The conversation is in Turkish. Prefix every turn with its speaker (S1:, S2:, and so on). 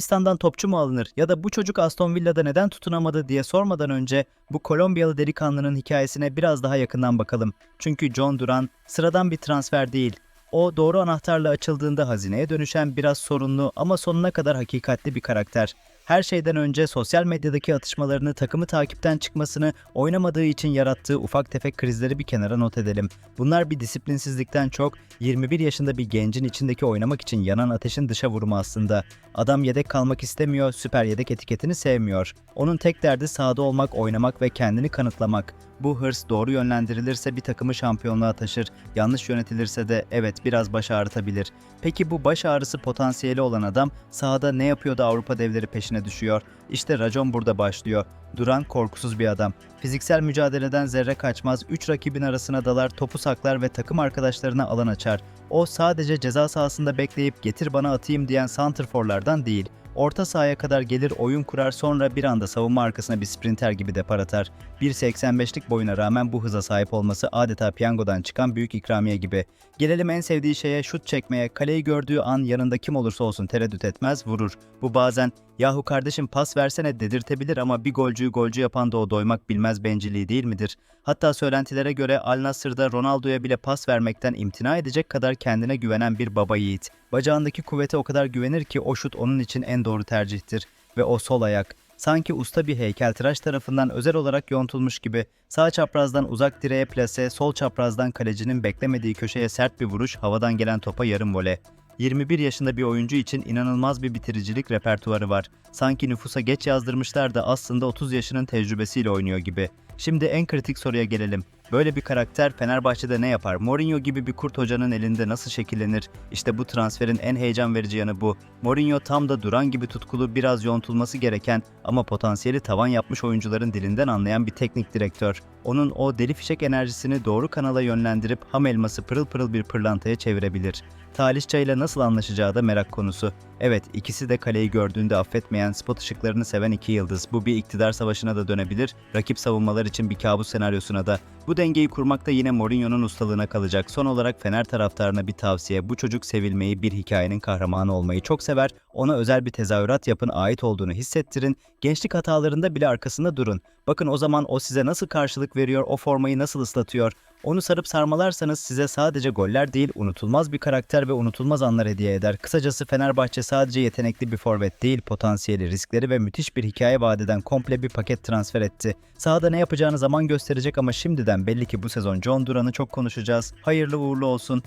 S1: Yunanistan'dan topçu mu alınır ya da bu çocuk Aston Villa'da neden tutunamadı diye sormadan önce bu Kolombiyalı delikanlının hikayesine biraz daha yakından bakalım. Çünkü John Duran sıradan bir transfer değil. O doğru anahtarla açıldığında hazineye dönüşen biraz sorunlu ama sonuna kadar hakikatli bir karakter. Her şeyden önce sosyal medyadaki atışmalarını takımı takipten çıkmasını oynamadığı için yarattığı ufak tefek krizleri bir kenara not edelim. Bunlar bir disiplinsizlikten çok 21 yaşında bir gencin içindeki oynamak için yanan ateşin dışa vurumu aslında. Adam yedek kalmak istemiyor, süper yedek etiketini sevmiyor. Onun tek derdi sahada olmak, oynamak ve kendini kanıtlamak. Bu hırs doğru yönlendirilirse bir takımı şampiyonluğa taşır, yanlış yönetilirse de evet biraz baş ağrıtabilir. Peki bu baş ağrısı potansiyeli olan adam sahada ne yapıyor da Avrupa devleri peşine düşüyor? İşte racon burada başlıyor. Duran korkusuz bir adam. Fiziksel mücadeleden zerre kaçmaz, 3 rakibin arasına dalar, topu saklar ve takım arkadaşlarına alan açar. O sadece ceza sahasında bekleyip getir bana atayım diyen santrforlardan değil. Orta sahaya kadar gelir oyun kurar sonra bir anda savunma arkasına bir sprinter gibi depar atar. 1.85'lik boyuna rağmen bu hıza sahip olması adeta piyangodan çıkan büyük ikramiye gibi. Gelelim en sevdiği şeye şut çekmeye, kaleyi gördüğü an yanında kim olursa olsun tereddüt etmez, vurur. Bu bazen yahu kardeşim pas versene dedirtebilir ama bir golcüyü golcü yapan da o doymak bilmez bencilliği değil midir? Hatta söylentilere göre Al Nassr'da Ronaldo'ya bile pas vermekten imtina edecek kadar kendine güvenen bir baba yiğit. Bacağındaki kuvvete o kadar güvenir ki o şut onun için en doğru tercihtir. Ve o sol ayak, sanki usta bir heykeltıraş tarafından özel olarak yontulmuş gibi sağ çaprazdan uzak direğe plase, sol çaprazdan kalecinin beklemediği köşeye sert bir vuruş, havadan gelen topa yarım vole. 21 yaşında bir oyuncu için inanılmaz bir bitiricilik repertuarı var. Sanki nüfusa geç yazdırmışlar da aslında 30 yaşının tecrübesiyle oynuyor gibi. Şimdi en kritik soruya gelelim. Böyle bir karakter Fenerbahçe'de ne yapar? Mourinho gibi bir kurt hocanın elinde nasıl şekillenir? İşte bu transferin en heyecan verici yanı bu. Mourinho tam da Duran gibi tutkulu biraz yontulması gereken ama potansiyeli tavan yapmış oyuncuların dilinden anlayan bir teknik direktör. Onun o deli fişek enerjisini doğru kanala yönlendirip ham elması pırıl pırıl bir pırlantaya çevirebilir. Talişça ile nasıl anlaşacağı da merak konusu. Evet ikisi de kaleyi gördüğünde affetmeyen spot ışıklarını seven iki yıldız. Bu bir iktidar savaşına da dönebilir, rakip savunmalar için bir kabus senaryosuna da. Bu dengeyi kurmak da yine Mourinho'nun ustalığına kalacak. Son olarak Fener taraftarına bir tavsiye. Bu çocuk sevilmeyi, bir hikayenin kahramanı olmayı çok sever. Ona özel bir tezahürat yapın, ait olduğunu hissettirin. Gençlik hatalarında bile arkasında durun. Bakın o zaman o size nasıl karşılık veriyor, o formayı nasıl ıslatıyor. Onu sarıp sarmalarsanız size sadece goller değil, unutulmaz bir karakter ve unutulmaz anlar hediye eder. Kısacası Fenerbahçe sadece yetenekli bir forvet değil, potansiyeli, riskleri ve müthiş bir hikaye vadeden komple bir paket transfer etti. Sahada ne yapacağını zaman gösterecek ama şimdiden belli ki bu sezon John Duran'ı çok konuşacağız. Hayırlı uğurlu olsun.